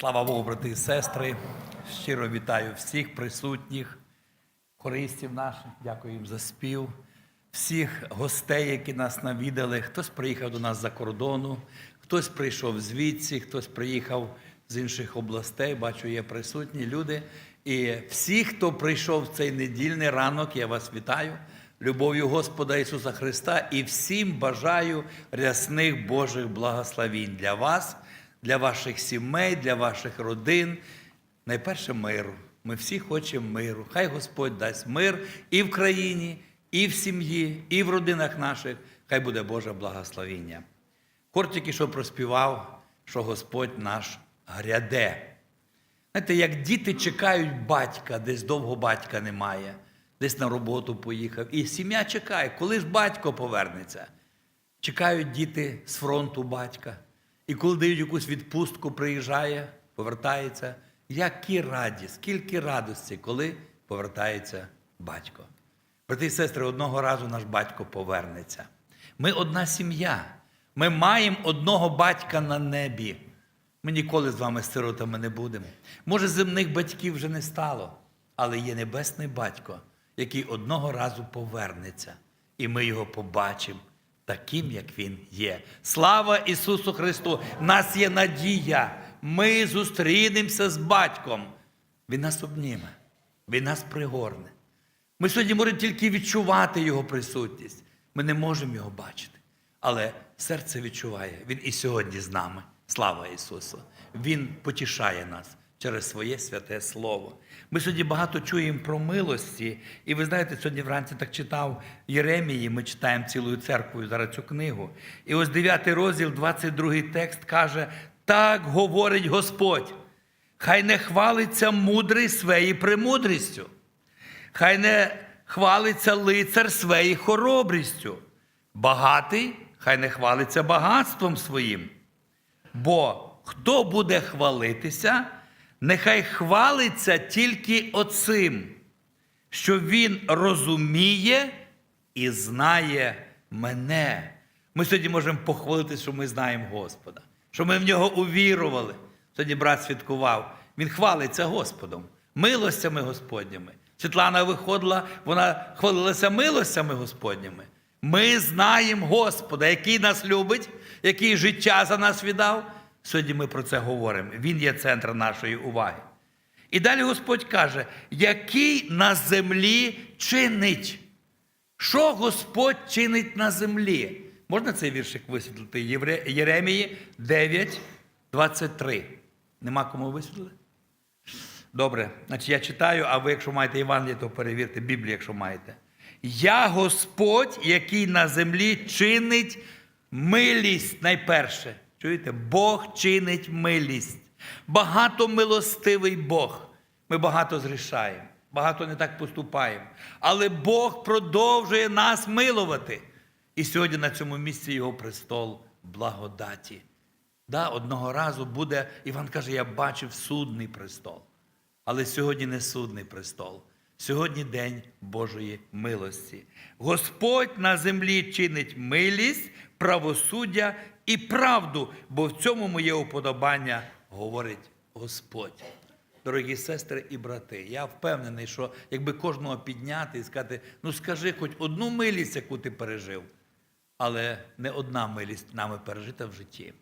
Слава Богу, брати і сестри. Щиро вітаю всіх присутніх, хористів наших, дякую їм за спів, всіх гостей, які нас навідали. Хтось приїхав до нас за кордону, хтось прийшов звідси, хтось приїхав з інших областей. Бачу, є присутні люди. І всі, хто прийшов в цей недільний ранок, я вас вітаю. Любов'ю Господа Ісуса Христа і всім бажаю рясних Божих благословінь для вас, для ваших сімей, для ваших родин. Найперше миру. Ми всі хочемо миру. Хай Господь дасть мир і в країні, і в сім'ї, і в родинах наших. Хай буде Боже благословіння. Хор тільки що проспівав, що Господь наш гряде. Знаєте, як діти чекають батька, десь довго батька немає, десь на роботу поїхав. І сім'я чекає, коли ж батько повернеться. Чекають діти з фронту батька. І коли дають якусь відпустку, приїжджає, повертається. Які раді, скільки радості, коли повертається батько. Брати і сестри, одного разу наш батько повернеться. Ми одна сім'я. Ми маємо одного батька на небі. Ми ніколи з вами сиротами не будемо. Може, земних батьків вже не стало, але є небесний батько, який одного разу повернеться, і ми його побачимо таким, як він є. Слава Ісусу Христу! В нас є надія. Ми зустрінемося з батьком. Він нас обніме, він нас пригорне. Ми сьогодні можемо тільки відчувати Його присутність. Ми не можемо його бачити. Але серце відчуває, Він і сьогодні з нами. Слава Ісусу! Він потішає нас через своє святе Слово. Ми сьогодні багато чуємо про милості. І ви знаєте, сьогодні вранці так читав Єремії, ми читаємо цілою церквою зараз цю книгу. І ось 9 розділ, 22 текст каже: так говорить Господь. Хай не хвалиться мудрий своєю премудрістю. Хай не хвалиться лицар своєю хоробрістю. Багатий, хай не хвалиться багатством своїм. Бо хто буде хвалитися, нехай хвалиться тільки оцим, що він розуміє і знає мене. Ми сьогодні можемо похвалитися, що ми знаємо Господа, що ми в нього увірували. Сьогодні брат святкував. Він хвалиться Господом, милостями Господніми. Світлана виходила, вона хвалилася милостями Господніми. Ми знаємо Господа, який нас любить, який життя за нас віддав. Сьогодні ми про це говоримо. Він є центр нашої уваги. І далі Господь каже, який на землі чинить. Що Господь чинить на землі? Можна цей віршик висвітлити? Єремії 9, 23. Нема кому висвітлити? Добре, значить я читаю, а ви, якщо маєте Євангеліє, то перевірте Біблію, якщо маєте. Я Господь, який на землі чинить милість найперше. Чуєте? Бог чинить милість. Багато милостивий Бог. Ми багато зрішаємо, багато не так поступаємо. Але Бог продовжує нас милувати. І сьогодні на цьому місці його престол благодаті. Да, одного разу буде, Іван каже, я бачив судний престол. Але сьогодні не судний престол. Сьогодні день Божої милості. Господь на землі чинить милість, правосуддя і правду, бо в цьому моє уподобання говорить Господь. Дорогі сестри і брати, я впевнений, що якби кожного підняти і сказати, ну скажи хоч одну милість, яку ти пережив, але не одна милість нами пережита в житті.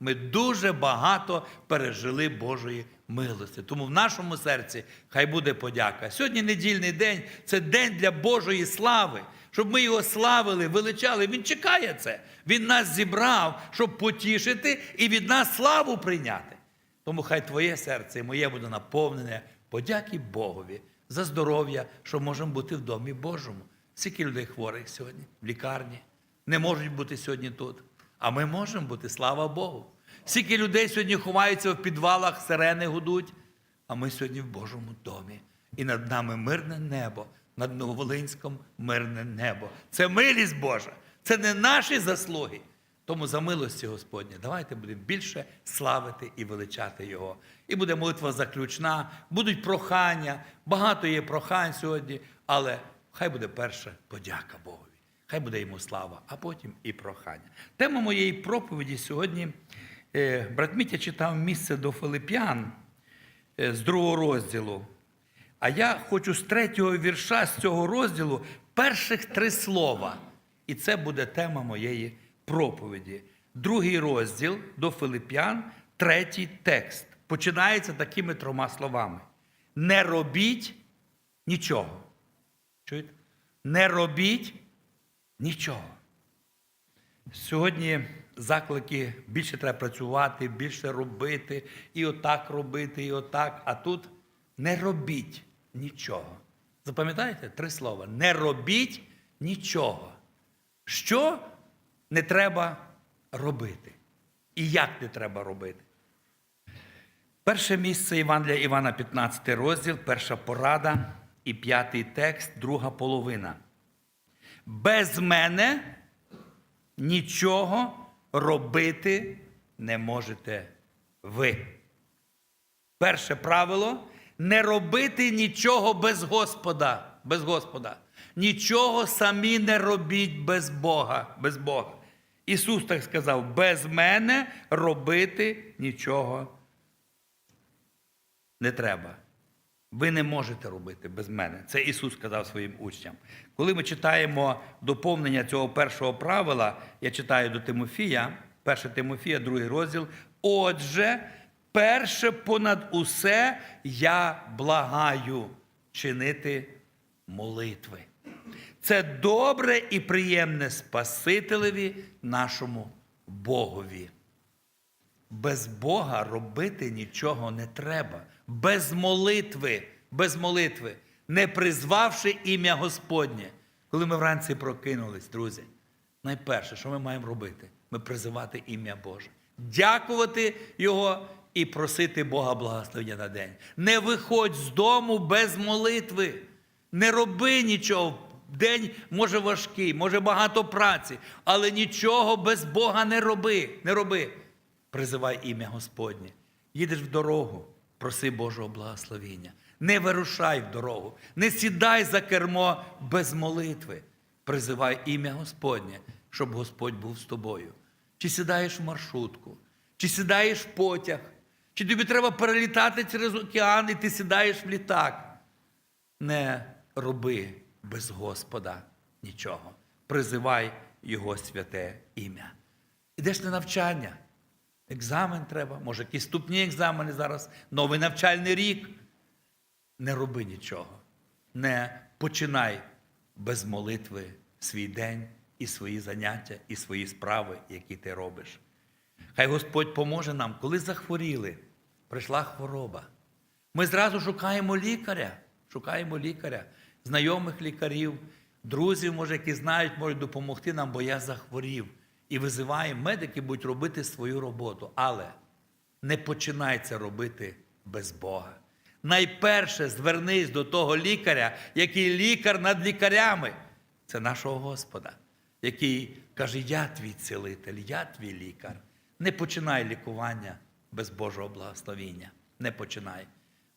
Ми дуже багато пережили Божої милості. Тому в нашому серці хай буде подяка. Сьогодні недільний день це день для Божої слави, щоб ми його славили, величали. Він чекає це. Він нас зібрав, щоб потішити і від нас славу прийняти. Тому хай твоє серце і моє буде наповнене подяки Богові за здоров'я, що можемо бути в домі Божому. Скільки людей хворих сьогодні в лікарні не можуть бути сьогодні тут. А ми можемо бути, слава Богу. Скільки людей сьогодні ховаються в підвалах, сирени гудуть, а ми сьогодні в Божому домі. І над нами мирне небо, над Нововолинськом мирне небо. Це милість Божа, це не наші заслуги. Тому за милості Господні, давайте будемо більше славити і величати Його. І буде молитва заключна, будуть прохання. Багато є прохань сьогодні, але хай буде перша подяка Богові. Хай буде йому слава, а потім і прохання. Тема моєї проповіді сьогодні Е, Брат Мітя читав місце до Филип'ян е, з другого розділу. А я хочу з третього вірша з цього розділу перших три слова. І це буде тема моєї проповіді. Другий розділ до Филип'ян, третій текст. Починається такими трьома словами: Не робіть нічого. Чуєте? Не робіть нічого. Сьогодні заклики більше треба працювати, більше робити, і отак робити, і отак. А тут не робіть нічого. Запам'ятаєте три слова? Не робіть нічого. Що не треба робити? І як не треба робити? Перше місце Євангелія Івана, 15 розділ, перша порада і п'ятий текст, друга половина. Без мене нічого робити не можете ви. Перше правило не робити нічого без Господа. Без Господа. Нічого самі не робіть без Бога. Без Бога. Ісус так сказав: без мене робити нічого не треба. Ви не можете робити без мене. Це Ісус сказав своїм учням. Коли ми читаємо доповнення цього першого правила, я читаю до Тимофія, 1 Тимофія, другий розділ. Отже, перше понад усе я благаю чинити молитви. Це добре і приємне Спасителеві нашому Богові. Без Бога робити нічого не треба. Без молитви, без молитви, не призвавши ім'я Господнє. Коли ми вранці прокинулись, друзі, найперше, що ми маємо робити? Ми призивати ім'я Боже, дякувати Його і просити Бога благословення на день. Не виходь з дому без молитви. Не роби нічого. День може важкий, може багато праці, але нічого без Бога не роби. Не роби призивай ім'я Господнє. Їдеш в дорогу, проси Божого благословіння. Не вирушай в дорогу, не сідай за кермо без молитви. Призивай ім'я Господнє, щоб Господь був з тобою. Чи сідаєш в маршрутку, чи сідаєш в потяг, чи тобі треба перелітати через океан, і ти сідаєш в літак. Не роби без Господа нічого. Призивай Його святе ім'я. Ідеш на навчання. Екзамен треба, може, якісь ступні екзамени зараз, новий навчальний рік. Не роби нічого. Не починай без молитви свій день і свої заняття, і свої справи, які ти робиш. Хай Господь поможе нам, коли захворіли, прийшла хвороба. Ми зразу шукаємо лікаря, шукаємо лікаря, знайомих лікарів, друзів, може, які знають, можуть допомогти нам, бо я захворів. І визиваємо, медики будуть робити свою роботу. Але не починай це робити без Бога. Найперше звернись до того лікаря, який лікар над лікарями. Це нашого Господа, який каже: Я твій цілитель, я твій лікар. Не починай лікування без Божого благословіння. Не починай.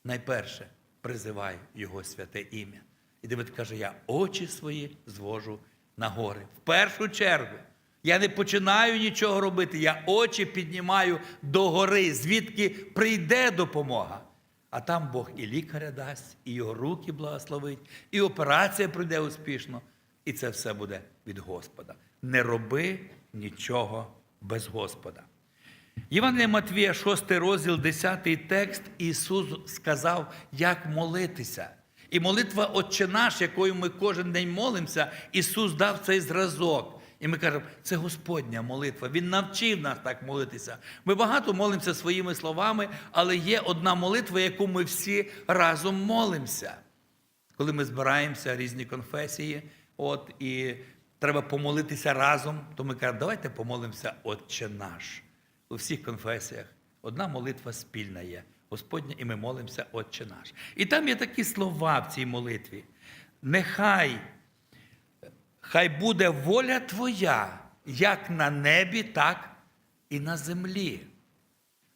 Найперше призивай Його святе ім'я. І Давид каже: Я очі свої звожу на гори. В першу чергу. Я не починаю нічого робити, я очі піднімаю до гори, звідки прийде допомога. А там Бог і лікаря дасть, і його руки благословить, і операція пройде успішно. І це все буде від Господа. Не роби нічого без Господа. Євангелія Матвія, 6 розділ, 10 текст, Ісус сказав, як молитися. І молитва Отче наш, якою ми кожен день молимося, Ісус дав цей зразок. І ми кажемо, це Господня молитва. Він навчив нас так молитися. Ми багато молимося своїми словами, але є одна молитва, яку ми всі разом молимося. Коли ми збираємося різні конфесії, от, і треба помолитися разом, то ми кажемо, давайте помолимося Отче наш. У всіх конфесіях одна молитва спільна є. Господня, і ми молимося Отче наш. І там є такі слова в цій молитві. Нехай Хай буде воля Твоя, як на небі, так і на землі.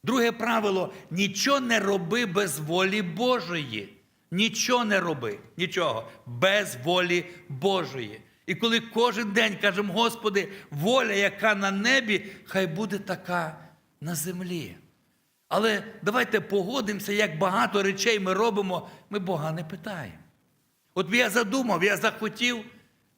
Друге правило: нічого не роби без волі Божої. Нічого не роби, нічого, без волі Божої. І коли кожен день кажемо, Господи, воля, яка на небі, хай буде така на землі. Але давайте погодимося, як багато речей ми робимо, ми Бога не питаємо. От я задумав, я захотів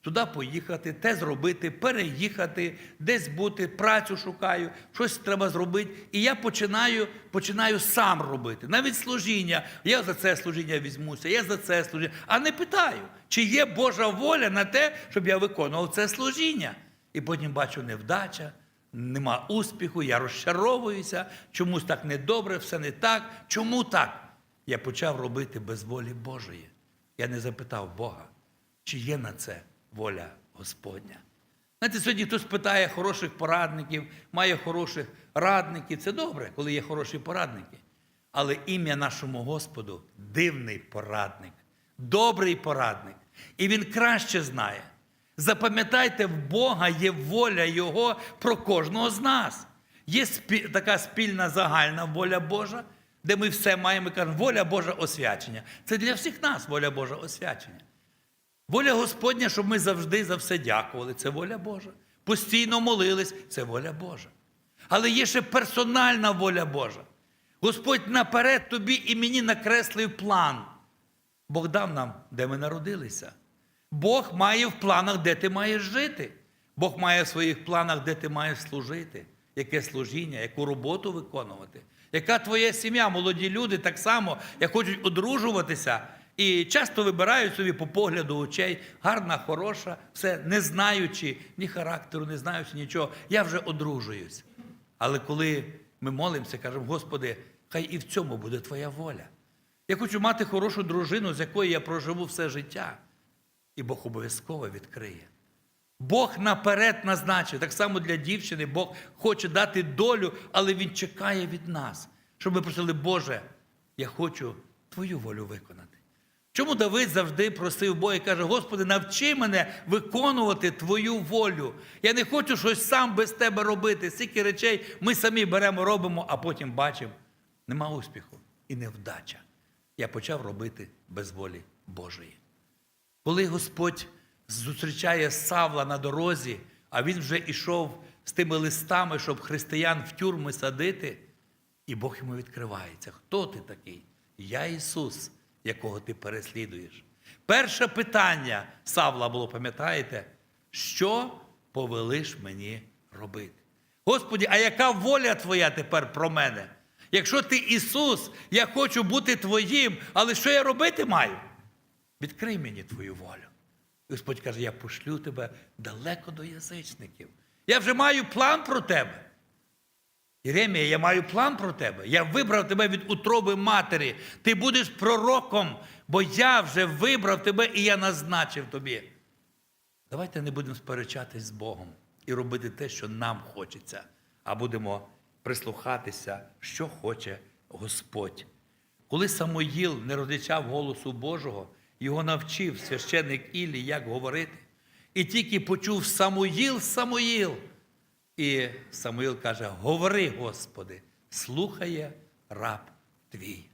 туди поїхати, те зробити, переїхати, десь бути, працю шукаю, щось треба зробити. І я починаю, починаю сам робити. Навіть служіння. Я за це служіння візьмуся, я за це служіння. А не питаю, чи є Божа воля на те, щоб я виконував це служіння. І потім бачу невдача, нема успіху, я розчаровуюся, чомусь так недобре, все не так. Чому так? Я почав робити без волі Божої. Я не запитав Бога, чи є на це воля Господня. Знаєте, сьогодні хтось питає хороших порадників, має хороших радників. Це добре, коли є хороші порадники. Але ім'я нашому Господу дивний порадник, добрий порадник. І він краще знає. Запам'ятайте, в Бога є воля Його про кожного з нас. Є така спільна загальна воля Божа, де ми все маємо і кажемо, воля Божа освячення. Це для всіх нас воля Божа освячення. Воля Господня, щоб ми завжди за все дякували, це воля Божа. Постійно молились, це воля Божа. Але є ще персональна воля Божа. Господь наперед тобі і мені накреслив план. Бог дав нам, де ми народилися. Бог має в планах, де ти маєш жити. Бог має в своїх планах, де ти маєш служити, яке служіння, яку роботу виконувати. Яка твоя сім'я, молоді люди так само, як хочуть одружуватися, і часто вибирають собі по погляду очей, гарна, хороша, все не знаючи ні характеру, не знаючи нічого. Я вже одружуюсь. Але коли ми молимося, кажемо, Господи, хай і в цьому буде Твоя воля. Я хочу мати хорошу дружину, з якою я проживу все життя. І Бог обов'язково відкриє. Бог наперед назначив. Так само для дівчини Бог хоче дати долю, але Він чекає від нас, щоб ми просили, Боже, я хочу Твою волю виконати. Чому Давид завжди просив Бога і каже: Господи, навчи мене виконувати Твою волю. Я не хочу щось сам без тебе робити. Стільки речей ми самі беремо, робимо, а потім бачимо, нема успіху і невдача. Я почав робити без волі Божої. Коли Господь зустрічає Савла на дорозі, а він вже йшов з тими листами, щоб християн в тюрми садити, і Бог йому відкривається. Хто ти такий? Я Ісус, якого ти переслідуєш. Перше питання Савла було, пам'ятаєте, що повелиш мені робити? Господі, а яка воля Твоя тепер про мене? Якщо ти Ісус, я хочу бути Твоїм, але що я робити маю? Відкрий мені твою волю. Господь каже, я пошлю тебе далеко до язичників. Я вже маю план про тебе. Єремія, я маю план про тебе. Я вибрав тебе від утроби матері. Ти будеш пророком, бо я вже вибрав тебе і я назначив тобі. Давайте не будемо сперечатись з Богом і робити те, що нам хочеться, а будемо прислухатися, що хоче Господь. Коли Самоїл не розлічав голосу Божого, його навчив священник Іллі, як говорити. І тільки почув Самуїл, Самуїл. І Самуїл каже: Говори, Господи, слухає раб твій.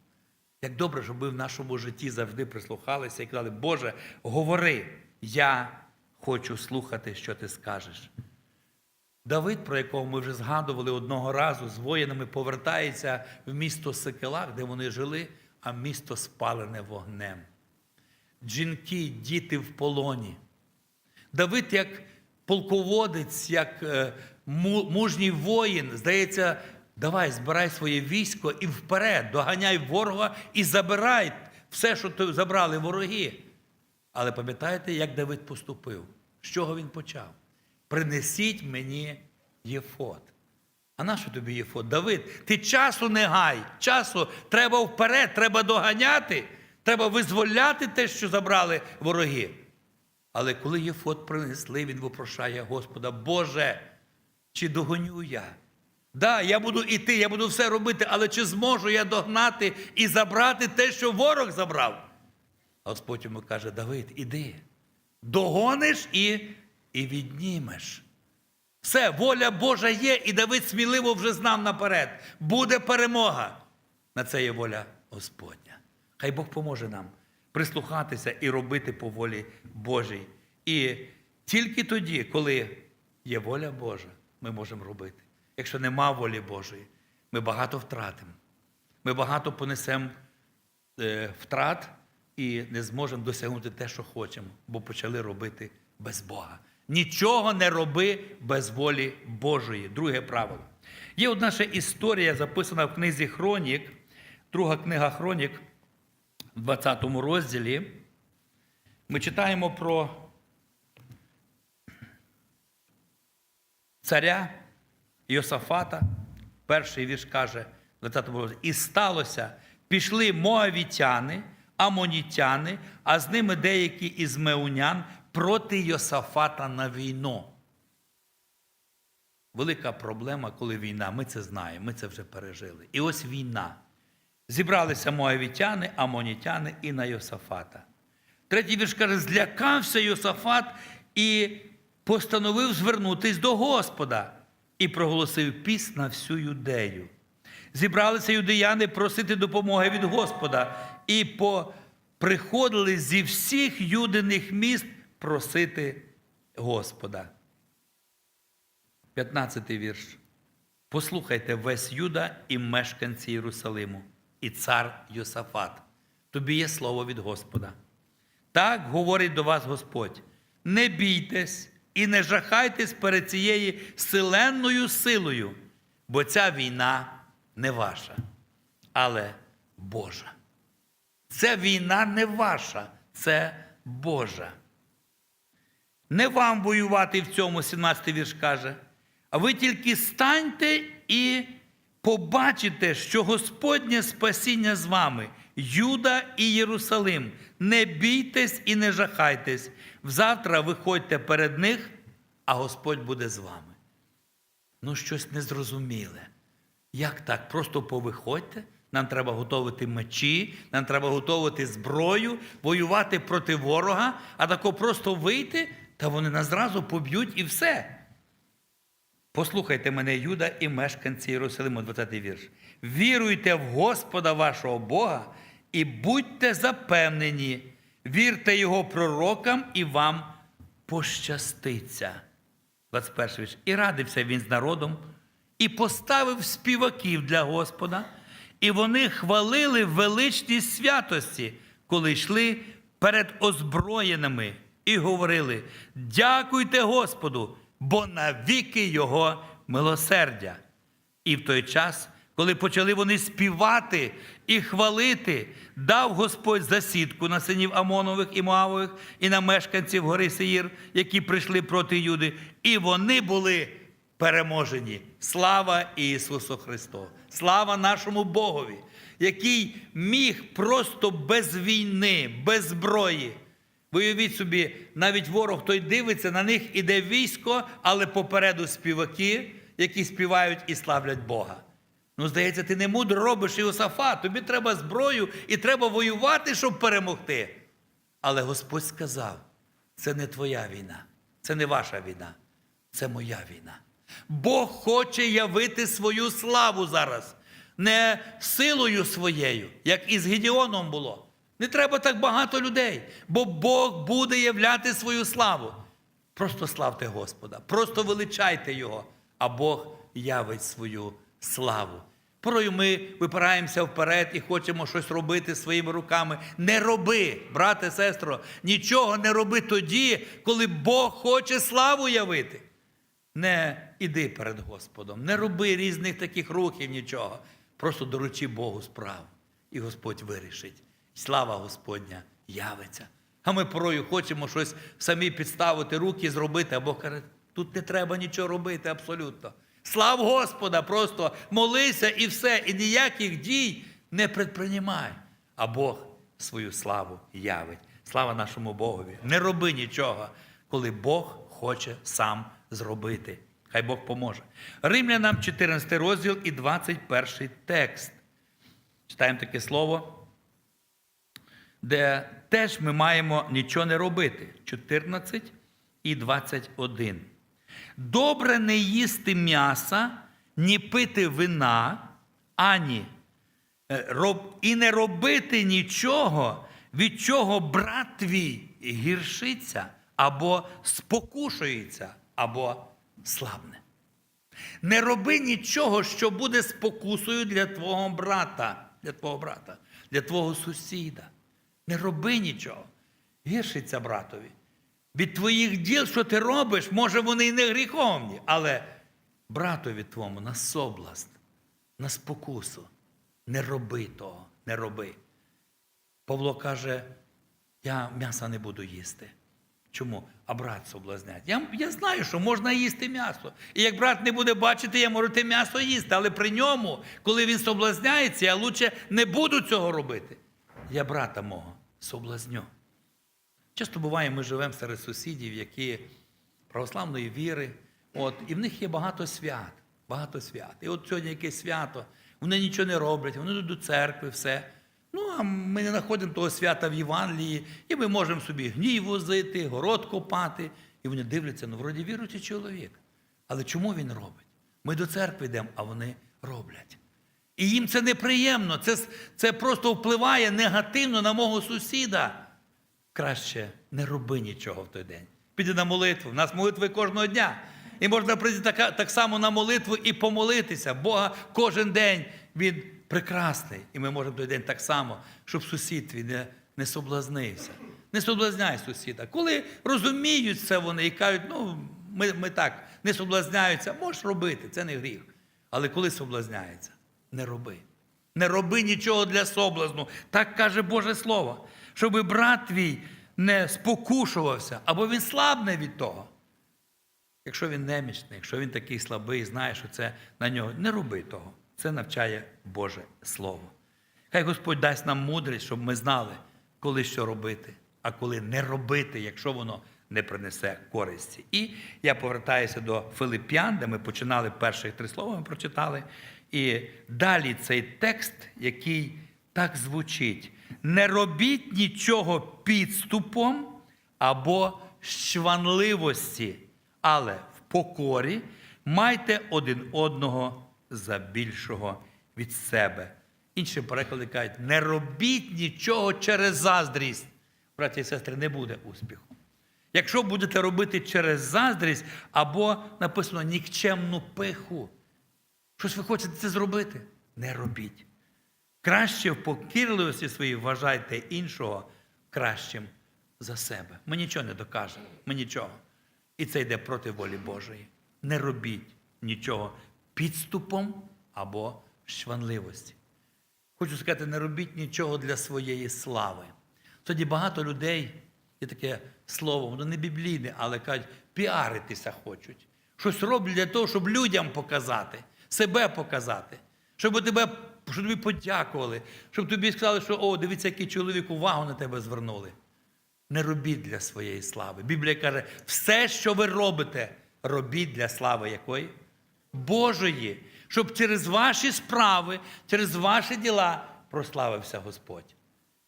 Як добре, щоб ми в нашому житті завжди прислухалися і казали, Боже, говори, я хочу слухати, що ти скажеш. Давид, про якого ми вже згадували одного разу, з воїнами повертається в місто Секелак, де вони жили, а місто спалене вогнем. Жінки, діти в полоні. Давид, як полководець, як е, мужній воїн, здається, давай, збирай своє військо і вперед, доганяй ворога і забирай все, що то забрали вороги. Але пам'ятаєте, як Давид поступив? З чого він почав? Принесіть мені єфот. А на що тобі єфот? Давид, ти часу не гай, часу треба вперед, треба доганяти, треба визволяти те, що забрали вороги. Але коли єфот принесли, він вопрошає Господа, Боже, чи догоню я? Да, я буду іти, я буду все робити, але чи зможу я догнати і забрати те, що ворог забрав? А Господь йому каже: Давид, іди, догониш і, і віднімеш. Все, воля Божа є, і Давид сміливо вже знав наперед. Буде перемога. На це є воля Господня. Хай Бог поможе нам прислухатися і робити по волі Божій. І тільки тоді, коли є воля Божа, ми можемо робити. Якщо нема волі Божої, ми багато втратимо. Ми багато понесемо е, втрат і не зможемо досягнути те, що хочемо, бо почали робити без Бога. Нічого не роби без волі Божої. Друге правило. Є одна ще історія, записана в книзі Хронік, друга книга Хронік, в 20 розділі. Ми читаємо про царя Йосафата. Перший вірш каже, 20 розділі, і сталося, пішли моавітяни, амонітяни, а з ними деякі із меунян проти Йосафата на війну. Велика проблема, коли війна. Ми це знаємо, ми це вже пережили. І ось війна. Зібралися моавітяни, амонітяни і на Йосафата. Третій вірш каже: злякався Йосафат і постановив звернутись до Господа і проголосив піс на всю юдею. Зібралися юдеяни просити допомоги від Господа і приходили зі всіх юдиних міст просити Господа. 15 вірш. Послухайте весь Юда і мешканці Єрусалиму, і цар Йосафат. Тобі є слово від Господа. Так говорить до вас Господь: не бійтесь і не жахайтесь перед цією силенною силою, бо ця війна не ваша, але Божа. Ця війна не ваша, це Божа. Не вам воювати в цьому, 17 вірш каже, а ви тільки станьте і побачите, що Господнє спасіння з вами, Юда і Єрусалим. Не бійтесь і не жахайтесь. Взавтра виходьте перед них, а Господь буде з вами. Ну, щось незрозуміле. Як так? Просто повиходьте. Нам треба готувати мечі, нам треба готувати зброю, воювати проти ворога, а тако просто вийти, та вони нас зразу поб'ють і все. Послухайте мене, Юда і мешканці Єрусалиму, 20 вірш. Віруйте в Господа вашого Бога і будьте запевнені, вірте Його пророкам, і вам пощаститься. 21 вірш. І радився він з народом, і поставив співаків для Господа, і вони хвалили величність святості, коли йшли перед озброєними, і говорили: Дякуйте Господу, бо навіки Його милосердя. І в той час, коли почали вони співати і хвалити, дав Господь засідку на синів Амонових і Моавових, і на мешканців гори Сеїр, які прийшли проти Юди, і вони були переможені. Слава Ісусу Христу! Слава нашому Богові, який міг просто без війни, без зброї. Виявіть собі, навіть ворог той дивиться, на них іде військо, але попереду співаки, які співають і славлять Бога. Ну, здається, ти не мудро робиш Іосафат, тобі треба зброю і треба воювати, щоб перемогти. Але Господь сказав: це не твоя війна, це не ваша війна, це моя війна. Бог хоче явити свою славу зараз, не силою своєю, як і з Гедіоном було. Не треба так багато людей, бо Бог буде являти свою славу. Просто славте Господа, просто величайте Його, а Бог явить свою славу. Порою ми випираємося вперед і хочемо щось робити своїми руками. Не роби, брате, сестро, нічого не роби тоді, коли Бог хоче славу явити. Не іди перед Господом, не роби різних таких рухів, нічого. Просто доручи Богу справу, і Господь вирішить. Слава Господня явиться. А ми порою хочемо щось самі підставити руки, зробити, а Бог каже, тут не треба нічого робити абсолютно. Слав Господа, просто молися і все, і ніяких дій не предпринімай. А Бог свою славу явить. Слава нашому Богові. Не роби нічого, коли Бог хоче сам зробити. Хай Бог поможе. Римлянам 14 розділ і 21 текст. Читаємо таке слово де теж ми маємо нічого не робити. 14 і 21. Добре не їсти м'яса, ні пити вина, ані е, і не робити нічого, від чого брат твій гіршиться, або спокушується, або слабне. Не роби нічого, що буде спокусою для твого брата, для твого брата, для твого сусіда. Не роби нічого. Гіршиться братові. Від твоїх діл, що ти робиш, може, вони і не гріховні, але братові твому на соблазн, на спокусу. Не роби того, не роби. Павло каже, я м'яса не буду їсти. Чому? А брат соблазнять. Я, я знаю, що можна їсти м'ясо. І як брат не буде бачити, я можу те м'ясо їсти. Але при ньому, коли він соблазняється, я лучше не буду цього робити. Я брата мого соблазню. Часто буває, ми живемо серед сусідів, які православної віри, от, і в них є багато свят. Багато свят. І от сьогодні якесь свято, вони нічого не роблять, вони йдуть до церкви, все. Ну, а ми не знаходимо того свята в Євангелії, і ми можемо собі гній возити, город копати. І вони дивляться, ну, вроді віруючий чоловік. Але чому він робить? Ми до церкви йдемо, а вони роблять. І їм це неприємно, це, це просто впливає негативно на мого сусіда. Краще не роби нічого в той день. Піди на молитву. У нас молитви кожного дня. І можна прийти так, само на молитву і помолитися. Бога кожен день він прекрасний. І ми можемо той день так само, щоб сусід твій не, не соблазнився. Не соблазняй сусіда. Коли розуміють це вони і кажуть, ну, ми, ми так не соблазняються, можеш робити, це не гріх. Але коли соблазняється, не роби. Не роби нічого для соблазну. Так каже Боже Слово. Щоби брат твій не спокушувався, або він слабне від того. Якщо він немічний, якщо він такий слабий, знає, що це на нього, не роби того. Це навчає Боже Слово. Хай Господь дасть нам мудрість, щоб ми знали, коли що робити, а коли не робити, якщо воно не принесе користі. І я повертаюся до Филип'ян, де ми починали перших три слова, ми прочитали. І далі цей текст, який так звучить: не робіть нічого підступом або щванливості, але в покорі майте один одного за більшого від себе. Інші переклади кажуть, не робіть нічого через заздрість. Браті і сестри, не буде успіху. Якщо будете робити через заздрість або написано нікчемну пиху, щось ви хочете це зробити, не робіть. Краще в покірливості своїй вважайте іншого кращим за себе. Ми нічого не докажемо, ми нічого. І це йде проти волі Божої. Не робіть нічого підступом або шванливості. Хочу сказати, не робіть нічого для своєї слави. Тоді багато людей, є таке слово, воно не біблійне, але кажуть, піаритися хочуть. Щось роблять для того, щоб людям показати, себе показати, щоб тебе, щоб тобі подякували, щоб тобі сказали, що о, дивіться, який чоловік увагу на тебе звернули. Не робіть для своєї слави. Біблія каже, все, що ви робите, робіть для слави якої? Божої, щоб через ваші справи, через ваші діла прославився Господь.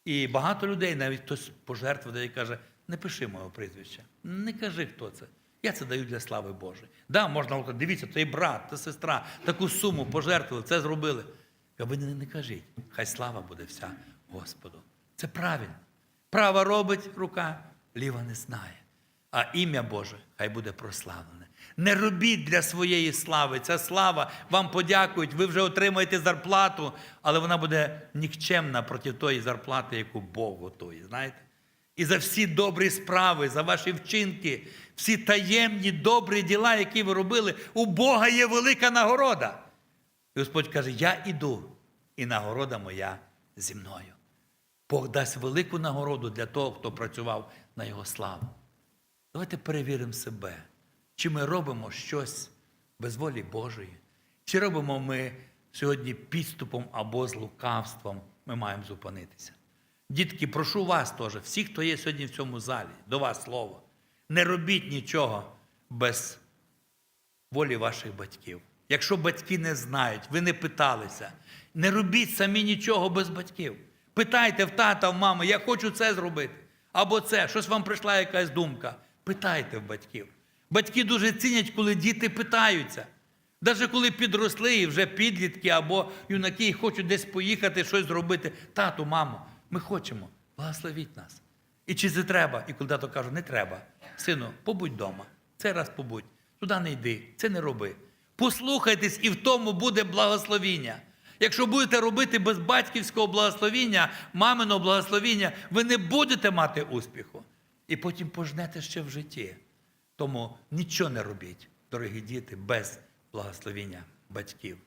І багато людей, навіть хтось пожертвує і каже, не пиши мого прізвища, не кажи, хто це. Я це даю для слави Божої. Да, можна говорити, дивіться, той брат, та сестра, таку суму пожертвували, це зробили. А ви не, кажіть, хай слава буде вся Господу. Це правильно. Права робить рука, ліва не знає. А ім'я Боже хай буде прославлене. Не робіть для своєї слави. Ця слава вам подякують, ви вже отримаєте зарплату, але вона буде нікчемна проти тої зарплати, яку Бог готує. Знаєте? І за всі добрі справи, за ваші вчинки, всі таємні добрі діла, які ви робили, у Бога є велика нагорода. І Господь каже: Я іду, і нагорода моя зі мною. Бог дасть велику нагороду для того, хто працював на Його славу. Давайте перевіримо себе, чи ми робимо щось без волі Божої, чи робимо ми сьогодні підступом або з лукавством, ми маємо зупинитися. Дітки, прошу вас теж, всі, хто є сьогодні в цьому залі, до вас слово. Не робіть нічого без волі ваших батьків. Якщо батьки не знають, ви не питалися, не робіть самі нічого без батьків. Питайте в тата, в мами, я хочу це зробити. Або це, щось вам прийшла якась думка. Питайте в батьків. Батьки дуже цінять, коли діти питаються. Навіть коли підросли і вже підлітки або юнаки і хочуть десь поїхати, щось зробити. Тату, мамо, ми хочемо, благословіть нас. І чи це треба? І коли тато каже, не треба. Сину, побудь вдома. Цей раз побудь. Туди не йди, це не роби. Послухайтесь, і в тому буде благословіння. Якщо будете робити без батьківського благословіння, маминого благословіння, ви не будете мати успіху. І потім пожнете ще в житті. Тому нічого не робіть, дорогі діти, без благословіння батьків.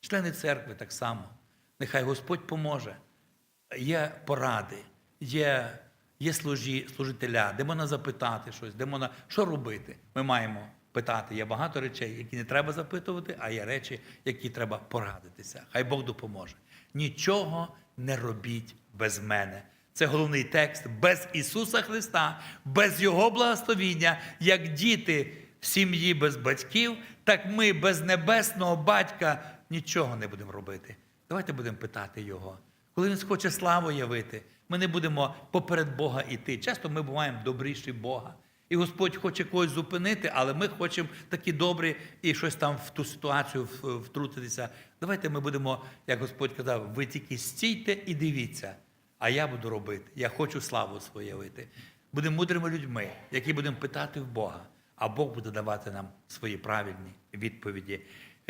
Члени церкви так само. Нехай Господь поможе. Є поради, є, є служі, служителя, де можна запитати щось, де можна що робити. Ми маємо питати. Є багато речей, які не треба запитувати, а є речі, які треба порадитися. Хай Бог допоможе. Нічого не робіть без мене. Це головний текст без Ісуса Христа, без Його благословіння, як діти в сім'ї без батьків, так ми без небесного батька нічого не будемо робити. Давайте будемо питати Його. Коли Він схоче славу явити, ми не будемо поперед Бога йти. Часто ми буваємо добріші Бога. І Господь хоче когось зупинити, але ми хочемо такі добрі і щось там в ту ситуацію втрутитися. Давайте ми будемо, як Господь казав, ви тільки стійте і дивіться, а я буду робити. Я хочу славу свою явити. Будемо мудрими людьми, які будемо питати в Бога, а Бог буде давати нам свої правильні відповіді.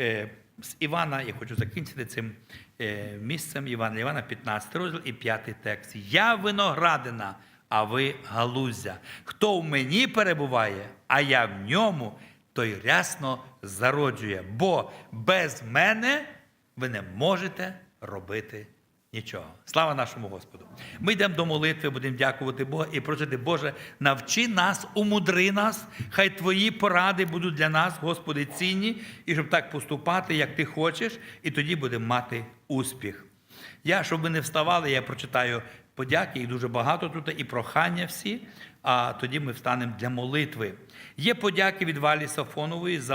Е, З Івана я хочу закінчити цим е, місцем Івана, Івана 15 розділ і 5 текст. Я виноградина, а ви галузя. Хто в мені перебуває, а я в ньому, той рясно зароджує. Бо без мене ви не можете робити нічого. Слава нашому Господу. Ми йдемо до молитви, будемо дякувати Бога і просити, Боже, навчи нас, умудри нас, хай Твої поради будуть для нас, Господи, цінні, і щоб так поступати, як Ти хочеш, і тоді будемо мати успіх. Я, щоб ви не вставали, я прочитаю подяки, їх дуже багато тут, і прохання всі, а тоді ми встанемо для молитви. Є подяки від Валі Сафонової за